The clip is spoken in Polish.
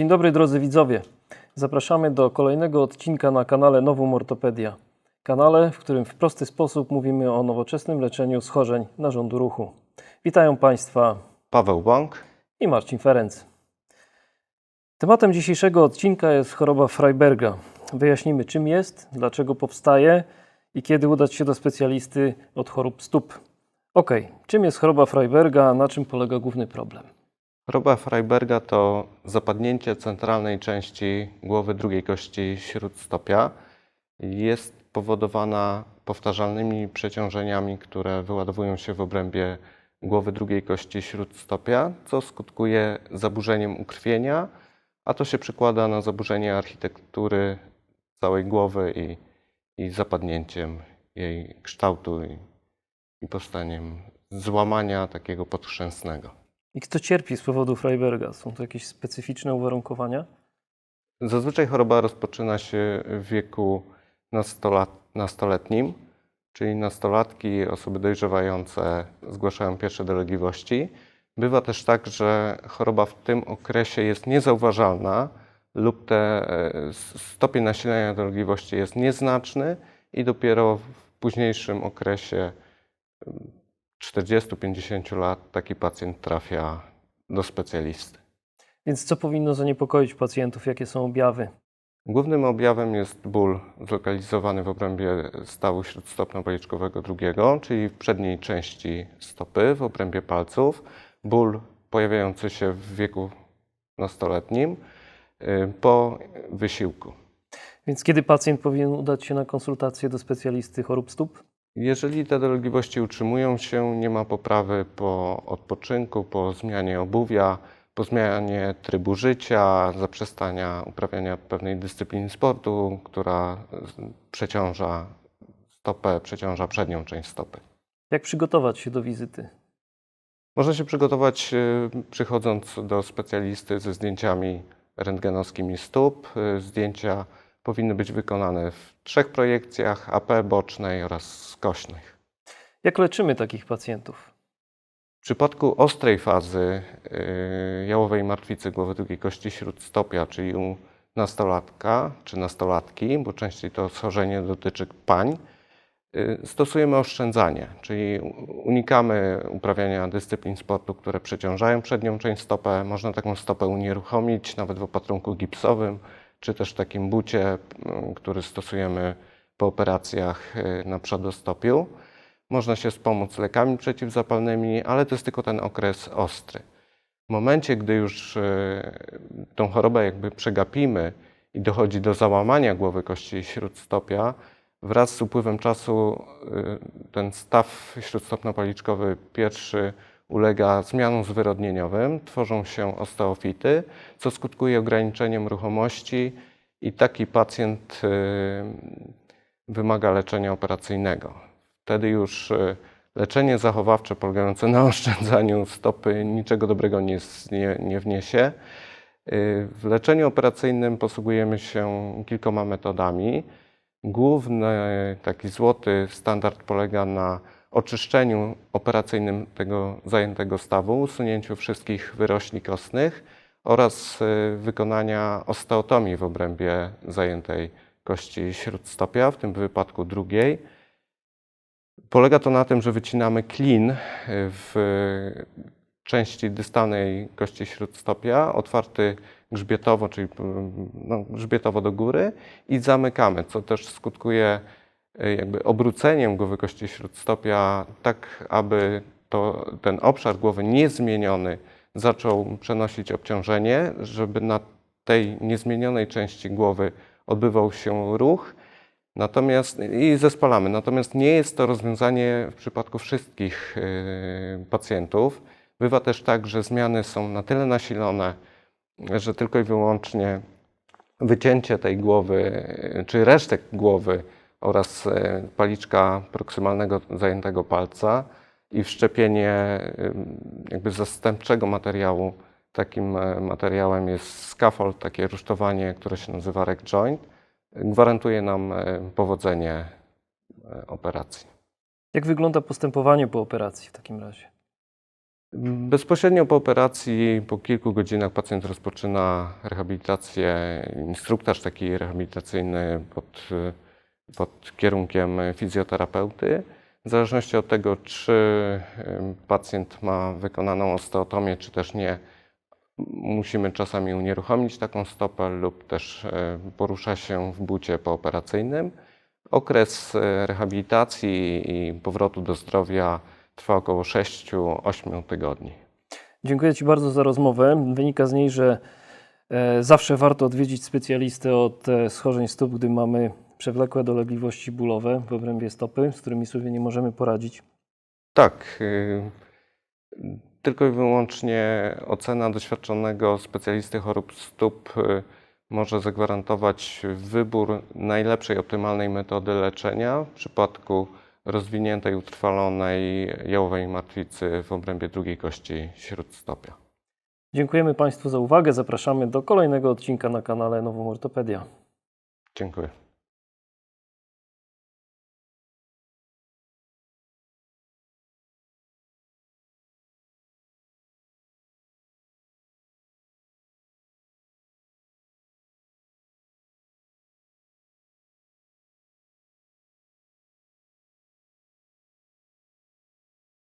Dzień dobry drodzy widzowie. Zapraszamy do kolejnego odcinka na kanale Nowum Ortopedia. Kanale, w którym w prosty sposób mówimy o nowoczesnym leczeniu schorzeń narządu ruchu. Witają Państwa Paweł Bąk. i Marcin Ferenc. Tematem dzisiejszego odcinka jest choroba Freiberga. Wyjaśnimy czym jest, dlaczego powstaje i kiedy udać się do specjalisty od chorób stóp. Ok, czym jest choroba Freiberga, a na czym polega główny problem? Choroba Freiberga to zapadnięcie centralnej części głowy drugiej kości śródstopia. Jest powodowana powtarzalnymi przeciążeniami, które wyładowują się w obrębie głowy drugiej kości śródstopia, co skutkuje zaburzeniem ukrwienia, a to się przekłada na zaburzenie architektury całej głowy i, i zapadnięciem jej kształtu i, i powstaniem złamania takiego podchrzęsnego. I kto cierpi z powodu Freiberga? Są to jakieś specyficzne uwarunkowania? Zazwyczaj choroba rozpoczyna się w wieku nastolat, nastoletnim, czyli nastolatki osoby dojrzewające zgłaszają pierwsze dolegliwości. Bywa też tak, że choroba w tym okresie jest niezauważalna lub te e, stopień nasilenia dolegliwości jest nieznaczny i dopiero w późniejszym okresie 40-50 lat taki pacjent trafia do specjalisty. Więc co powinno zaniepokoić pacjentów? Jakie są objawy? Głównym objawem jest ból zlokalizowany w obrębie stawu śródstopnia policzkowego drugiego, czyli w przedniej części stopy, w obrębie palców. Ból pojawiający się w wieku nastoletnim y, po wysiłku. Więc kiedy pacjent powinien udać się na konsultację do specjalisty chorób stóp? Jeżeli te dolegliwości utrzymują się, nie ma poprawy po odpoczynku, po zmianie obuwia, po zmianie trybu życia, zaprzestania uprawiania pewnej dyscypliny sportu, która przeciąża stopę, przeciąża przednią część stopy. Jak przygotować się do wizyty? Można się przygotować y, przychodząc do specjalisty ze zdjęciami rentgenowskimi stóp. Y, Zdjęcia powinny być wykonane w trzech projekcjach AP bocznej oraz skośnych. Jak leczymy takich pacjentów? W przypadku ostrej fazy y, jałowej martwicy głowy drugiej kości śródstopia, czyli u nastolatka czy nastolatki, bo częściej to schorzenie dotyczy pań, y, stosujemy oszczędzanie, czyli unikamy uprawiania dyscyplin sportu, które przeciążają przednią część stopę. Można taką stopę unieruchomić nawet w opatrunku gipsowym, czy też w takim bucie, y, który stosujemy po operacjach y, na przodostopiu. Można się wspomóc lekami przeciwzapalnymi, ale to jest tylko ten okres ostry. W momencie, gdy już e, tą chorobę jakby przegapimy i dochodzi do załamania głowy kości śródstopia, wraz z upływem czasu e, ten staw śródstopno-policzkowy pierwszy ulega zmianom zwyrodnieniowym, tworzą się osteofity, co skutkuje ograniczeniem ruchomości i taki pacjent e, wymaga leczenia operacyjnego. Wtedy już e, leczenie zachowawcze polegające na oszczędzaniu stopy niczego dobrego nie, nie, nie wniesie. E, W leczeniu operacyjnym posługujemy się kilkoma metodami. Główny taki złoty standard polega na oczyszczeniu operacyjnym tego zajętego stawu, usunięciu wszystkich wyrośli kostnych oraz e, wykonania osteotomii w obrębie zajętej kości śródstopia, w tym wypadku drugiej. Polega to na tym, że wycinamy klin w części dystalnej kości śródstopia, otwarty grzbietowo, czyli no, grzbietowo do góry i zamykamy, co też skutkuje jakby obróceniem głowy kości śródstopia, tak aby to, ten obszar głowy niezmieniony zaczął przenosić obciążenie, żeby na tej niezmienionej części głowy odbywał się ruch, Natomiast i zespolamy. Natomiast nie jest to rozwiązanie w przypadku wszystkich y, pacjentów. Bywa też tak, że zmiany są na tyle nasilone, że tylko i wyłącznie wycięcie tej głowy, y, czy resztek głowy oraz y, paliczka proksymalnego zajętego palca i wszczepienie jakby zastępczego materiału. Takim e, materiałem jest scaffold, takie rusztowanie, które się nazywa rec joint gwarantuje nam e, powodzenie e, operacji. Jak wygląda postępowanie po operacji w takim razie? Bezpośrednio po operacji, po kilku godzinach pacjent rozpoczyna rehabilitację, instruktaż taki rehabilitacyjny pod, pod kierunkiem fizjoterapeuty. W zależności od tego, czy pacjent ma wykonaną osteotomię, czy też nie, musimy czasami unieruchomić taką stopę lub też e, porusza się w bucie pooperacyjnym. Okres e, rehabilitacji i powrotu do zdrowia trwa około 6-8 tygodni. Dziękuję Ci bardzo za rozmowę. Wynika z niej, że e, zawsze warto odwiedzić specjalistę od schorzeń stóp, gdy mamy przewlekłe dolegliwości bólowe w obrębie stopy, z którymi sobie nie możemy poradzić. Tak, y, tylko i wyłącznie ocena doświadczonego specjalisty chorób stóp y, może zagwarantować wybór najlepszej, optymalnej metody leczenia w przypadku rozwiniętej, utrwalonej jałowej martwicy w obrębie drugiej kości śródstopia. Dziękujemy Państwu za uwagę. Zapraszamy do kolejnego odcinka na kanale Nową Ortopedia. Dziękuję.